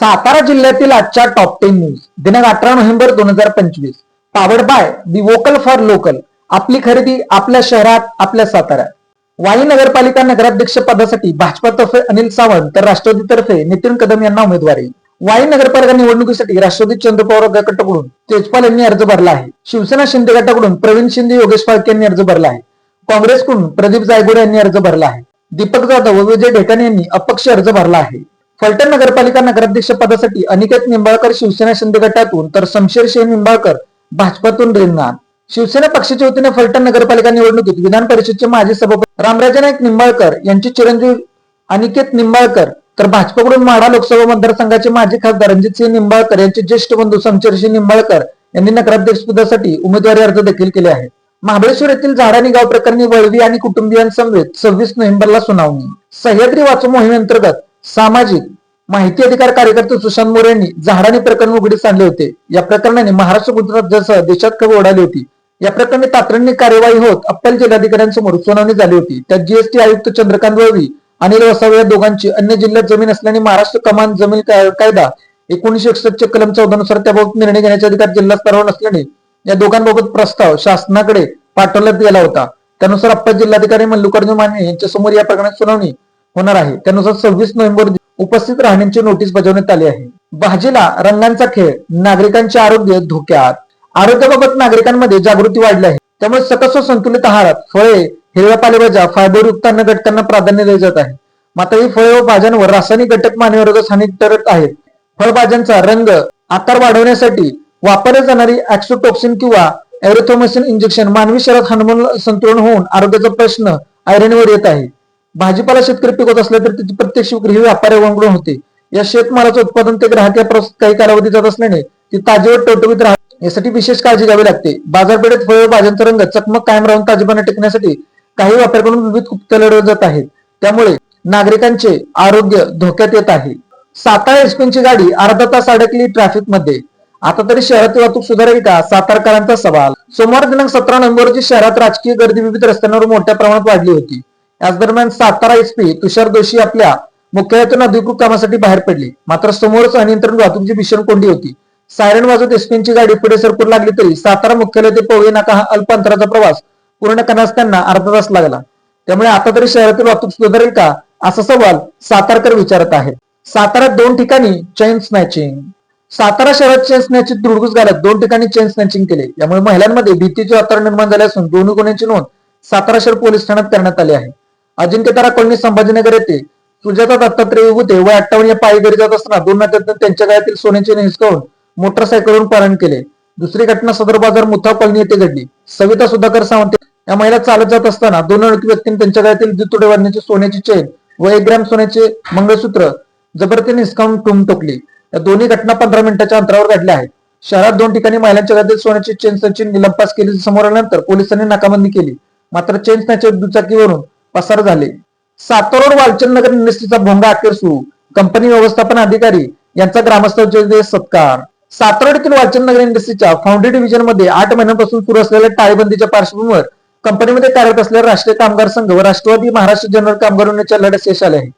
सातारा जिल्ह्यातील आजच्या top ten news दिनांक अठरा नोव्हेंबर दोन हजार पंचवीस. Powered by the vocal for local आपली खरेदी आपल्या शहरात आपल्या साताऱ्यात. वाई नगरपालिका नगराध्यक्ष पदासाठी भाजपातर्फे अनिल सावंत तर राष्ट्रवादीतर्फे नितीन कदम यांना उमेदवारी. वाई नगरपालिका निवडणुकीसाठी राष्ट्रवादी चंद्रपवार गटाकडून तेजपाल यांनी अर्ज भरला आहे. शिवसेना शिंदे गटाकडून प्रवीण शिंदे योगेश फाळके यांनी अर्ज भरला आहे. काँग्रेसकडून प्रदीप जायगुडे यांनी अर्ज भरला आहे. दीपक जाधव व विजय ढेकाणे यांनी अपक्ष अर्ज भरला आहे. फलटण नगरपालिका नगराध्यक्ष पदासाठी अनिकेत निंबाळकर शिवसेना शिंदे गटातून तर शमशेर शेख निंबाळकर भाजपातून रिंगणार शिवसेना पक्षाच्या वतीने फलटण नगरपालिका निवडणुकीत विधान परिषदचे माजी सभापती रामराजे नाईक निंबाळकर यांचे चिरंजीव अनिकेत निंबाळकर तर भाजपकडून माढा लोकसभा मतदारसंघाचे माजी खासदार रणजित सिंह निंबाळकर यांचे ज्येष्ठ बंधू शमशेरसिंह निंबाळकर यांनी नगराध्यक्षपदासाठी उमेदवारी अर्ज देखील केले आहेत. महाबळेश्वर येथील झाडानी गाव प्रकरणी वळवी आणि कुटुंबियांसमवेत सव्वीस नोव्हेंबरला सुनावणी. सह्याद्री वाचू मोहिमेअंतर्गत सामाजिक माहिती अधिकार कार्यकर्ते सुशांत मोरे यांनी झाडानी प्रकरण उघडीस आणले होते. या प्रकरणाने महाराष्ट्र गुजरात जसं देशात कवी ओढाली होती या प्रकरणी तातडीने कार्यवाही होत अप्पल जिल्हाधिकाऱ्यांसमोर सुनावणी झाली होती. त्यात जीएसटी आयुक्त चंद्रकांत वळवी अनिल वसावे या दोघांची अन्य जिल्ह्यात जमीन असल्याने महाराष्ट्र कमान जमीन काय- कायदा एकोणीशे एकसष्ट कलम चौदा नुसार त्याबाबत निर्णय घेण्याचे अधिकार जिल्हा स्तरावर नसल्याने या दोघांबाबत प्रस्ताव शासनाकडे पाठवण्यात गेला होता. त्यानुसार अप्पल जिल्हाधिकारी मल्लिकार्जुन माने यांच्यासमोर या प्रकरणात सुनावणी होणार आहे. त्यानुसार सव्वीस नोव्हेंबर उपस्थित राहण्याची नोटीस बजावण्यात आली आहे. भाजीला रंगांचा खेळ नागरिकांचे आरोग्य धोक्यात. आरोग्याबाबत नागरिकांमध्ये जागृती वाढली आहे. त्यामुळे सकस व संतुलित आहारात फळे हिरव्या पालेभाज्या फायबरयुक्त अन्न घटकांना प्राधान्य दिले जात आहे. मात्र ही फळे व भाज्यांवर रासायनिक घटक मानवी हानी ठरत आहेत. फळभाज्यांचा रंग आकार वाढवण्यासाठी वापरली जाणारी ऍक्सोटॉक्सिन किंवा एरोथोमसिन इंजेक्शन मानवी शरीरात हार्मोन संतुलन होऊन आरोग्याचा प्रश्न ऐरणीवर येत आहे. भाजीपाला शेतकरी पिकवत असला तर त्याची प्रत्यक्ष विक्री ही व्यापाऱ्यांकडून होते. या शेतमालाचं उत्पादन ते ग्राहक काही कालावधी जात असल्याने ती ताजेवर टवटवीत राहत यासाठी विशेष काळजी घ्यावी लागते. बाजारपेठेत फळे भाज्यांचा रंग चकमक कायम राहून ताजेपणा टिकण्यासाठी काही व्यापाऱ्यांकडून विविध गुप्त लढवले जात आहेत. त्यामुळे नागरिकांचे आरोग्य धोक्यात येत आहे. सातारा एसपीची गाडी अर्धा तास अडकली ट्रॅफिकमध्ये आता तरी शहरातील वाहतूक सुधारेल का सातारकरांचा सवाल. सोमवार दिनांक सतरा नोव्हेंबर रोजी शहरात राजकीय गर्दी विविध रस्त्यांवर मोठ्या प्रमाणात वाढली होती. याच दरम्यान सातारा एसपी तुषार दोषी आपल्या मुख्यालयातून अधिकृत कामासाठी बाहेर पडली. मात्र समोरच अनियंत्रण वाहतुकीची भीषण कोंडी होती. सायरन वाजत एसपींची गाडी पुढे सरकू लागली तरी सातारा मुख्यालय ते पवई नाका हा अल्प अंतराचा प्रवास. पूर्ण करण्यास त्यांना अर्धा तास लागला. त्यामुळे आता तरी शहरातील वाहतूक सुधारेल का? असा सवाल सातारकर विचारत आहे साताऱ्यात दोन ठिकाणी चेन स्नॅचिंग सातारा शहरात चेन स्नॅचिंग दुर्गुस घालत दोन ठिकाणी चेन स्नॅचिंग केले. यामुळे महिलांमध्ये भीतीचे वातावरण निर्माण झाले असून दोन्ही गुन्ह्यांची नोंद सातारा शहर पोलीस ठाण्यात करण्यात आली आहे. अजिंक्यतारा कॉलनी संभाजीनगर येथे सुजाता दत्तात्रय होते व अठ्ठावन्न या पायी घरी जात असताना दोन नात्यात त्यांच्या गळ्यातील सोन्याचे हिसकावून मोटरसायकलवरून पलायन केले. दुसरी घटना सदर बाजार मुथा कॉलनी येथे घडली. सविता सुधाकर सावंत या महिला चालत जात असताना दोन अनोळखी व्यक्तींनी त्यांच्या गळ्यातील दुतोडे वाढण्याची सोन्याची चेन व एक ग्रॅम सोन्याचे मंगळसूत्र जबरदस्तीने हिसकावून टुम टोकली. या दोन्ही घटना पंधरा मिनिटाच्या अंतरावर घडल्या आहेत. शहरात दोन ठिकाणी महिलांच्या गळ्यातील सोन्याची चेन सचिन निलंपास केली. समोर आल्यानंतर पोलिसांनी नाकाबंदी केली. मात्र चेन स्नॅचर दुचाकीवरून पसार झाले. सातारोड वालचंद नगर इंडस्ट्रीचा भोंगा अखेर सुरू. कंपनी व्यवस्थापन अधिकारी यांचा ग्रामस्थांचे सत्कार. सातारोड येथील वालचंद नगर इंडस्ट्रीच्या फाउंड्री डिव्हिजनमध्ये आठ महिन्यांपासून सुरू असलेल्या टाळेबंदीच्या पार्श्वभूमीवर कंपनीमध्ये कार्यरत असलेले राष्ट्रीय कामगार संघ व राष्ट्रवादी महाराष्ट्र जनरल कामगार युनियनच्या लढ्यात यश आले आहे.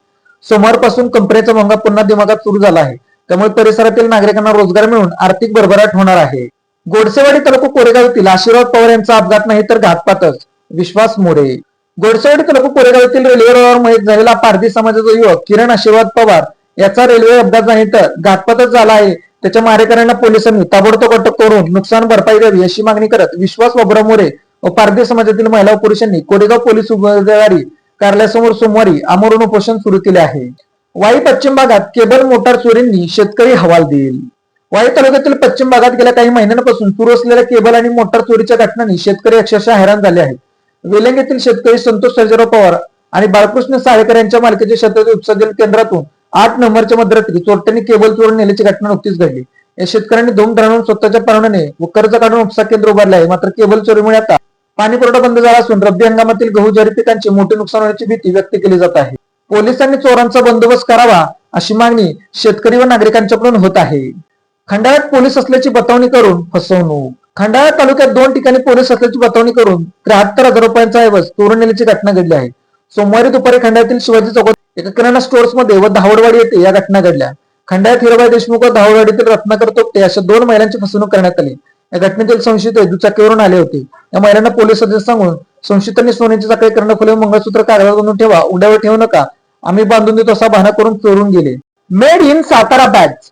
सोमवारपासून कंपनीचा भोंगा पुन्हा दिमागात सुरू झाला आहे. त्यामुळे परिसरातील नागरिकांना रोजगार मिळून आर्थिक भरभराट होणार आहे. गोडसेवाडी तालुका कोरेगाव येथील आशीर्वाद पवार यांचा अपघात नाही तर घातपातच. विश्वास मोरे. गोडसेवाडी तालुका कोरेगाव येथील रेल्वे रुळावर मयत झालेला पारधी समाजाचा युवक किरण आशीर्वाद पवार. याचा रेल्वे अपघात नाही तर घातपातच झाला आहे. त्याच्या मारेकऱ्यांना पोलिसांनी ताबडतोब अटक करून नुकसान भरपाई द्यावी अशी मागणी करत विश्वास बाबुराव मोरे व पारधी समाजातील महिला व पुरुषांनी कोरेगाव पोलीस उमेदवारी कार्यालयासमोर सोमवारी आमरण उपोषण सुरू केले आहे. वाई पश्चिम भागात केबल मोटार चोरींनी शेतकरी हवाल देईल. वाई तालुक्यातील पश्चिम भागात गेल्या काही महिन्यांपासून सुरू असलेल्या केबल आणि मोटार चोरीच्या घटनांनी शेतकरी अक्षरशः हैराण झाले आहेत. वेलंग येथील शेतकरी संतोष सर्जेराव पवार आणि बाळकृष्ण साळेकर यांच्या मालकीच्या शेतातील उपसा केंद्रातून आठ नंबरच्या मध्यरात्री चोरट्यांनी केबल चोरून नेल्याची घटना नुकतीच घडली. या शेतकऱ्यांनी दोन धरणून स्वतःच्या परवान्याने व कर्ज काढून उपसा केंद्र उभारले आहे. मात्र केबल चोरीमुळे आता पाणी पुरवठा बंद झाला असून रब्बी हंगामातील गहू ज्वारी पिकांचे मोठे नुकसान होण्याची भीती व्यक्त केली जात आहे. पोलिसांनी चोरांचा बंदोबस्त करावा अशी मागणी शेतकरी व नागरिकांच्याकडून होत आहे. खंडाळ्यात पोलीस असल्याची बतावणी करून फसवणूक खंडाळा तालुक्यात दोन ठिकाणी पोलीस असल्याची बतावणी करून त्र्याहत्तर हजार रुपयांचा ऐवज चोरून नेल्याची घटना घडली आहे. सोमवारी दुपारी खंडाळ्यातील शिवाजी चौकात एका किराणा स्टोअर्समध्ये व धावडवाडी येथे या घटना घडल्या. खंडाळ्यात हिराबाई देशमुख व धावडवाडीतील रत्नाकर तोपटे अशा दोन महिलांची फसवणूक करण्यात आली. या घटनेतील संशयित दुचाकीवरून आले होते. या महिलांना पोलीस सदस्य सांगून संशयितांनी सोन्याची चाकळी करणं खुले मंगळसूत्र कागदावर बांधून ठेवा उड्यावर ठेवू नका. आम्ही बांधून देतो असा बहाणा करून चोरून गेले. Made in Satara bags